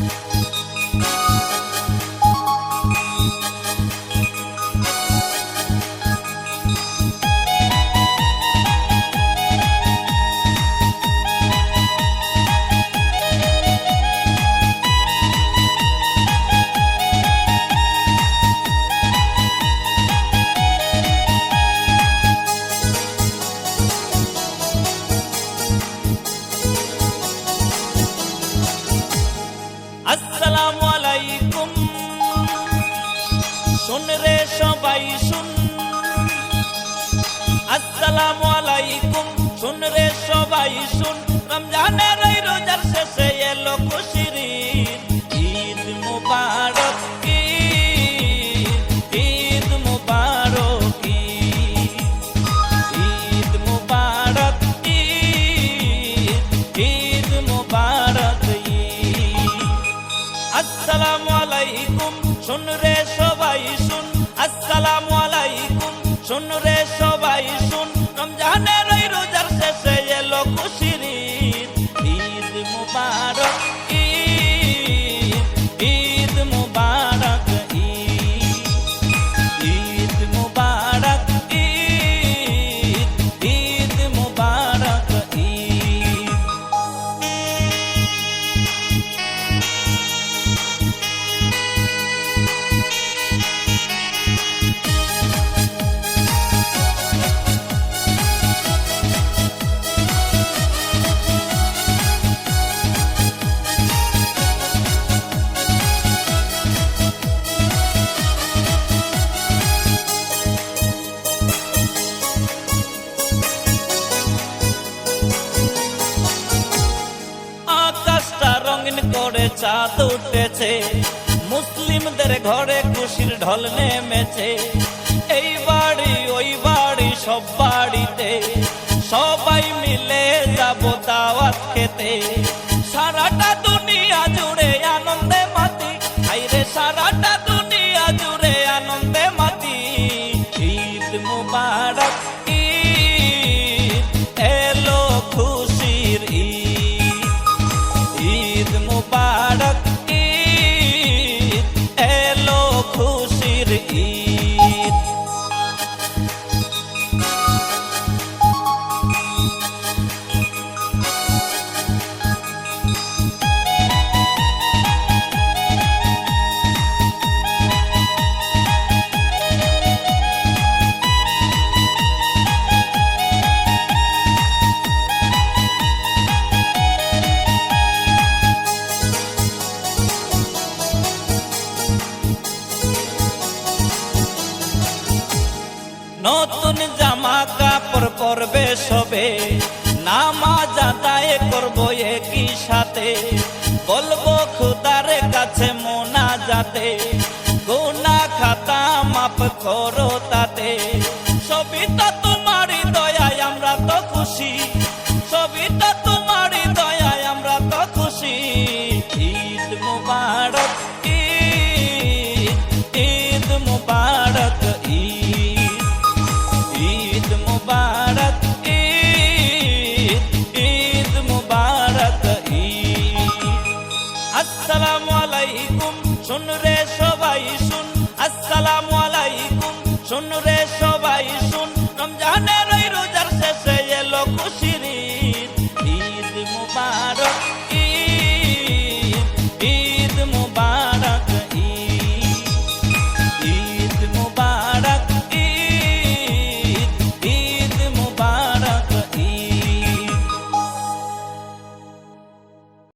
আসসালামু শুন রে সবাই শুন। আসসালামু আলাইকুম শুন রে সবাই শুন। রমজানের শুন রে সবাই শুন আসসালামু আলাইকুম। শুন রে সবাই রঙিন করে চাঁদ উঠেছে। মুসলিমদের ঘরে খুশির ঢল নেমেছে। এই বাড়ি, ওই বাড়ি, সব বাড়িতে। সবাই মিলে যাব দাওয়াত খেতে। নতুন জামা কাপড় পরবে সবে। নামাজ আদায় করব একই সাথে। বলব খুদার কাছে মোনা যাতে গোনা খাতা মাপ করো তাতে। সবই তো তোমারই দয়ায় আমরা তো খুশি। সবই তো তোমারই দয়ায় আমরা তো খুশি। ঈদ মুবারক, ঈদ ঈদ মুবারক। শোন রে সবাই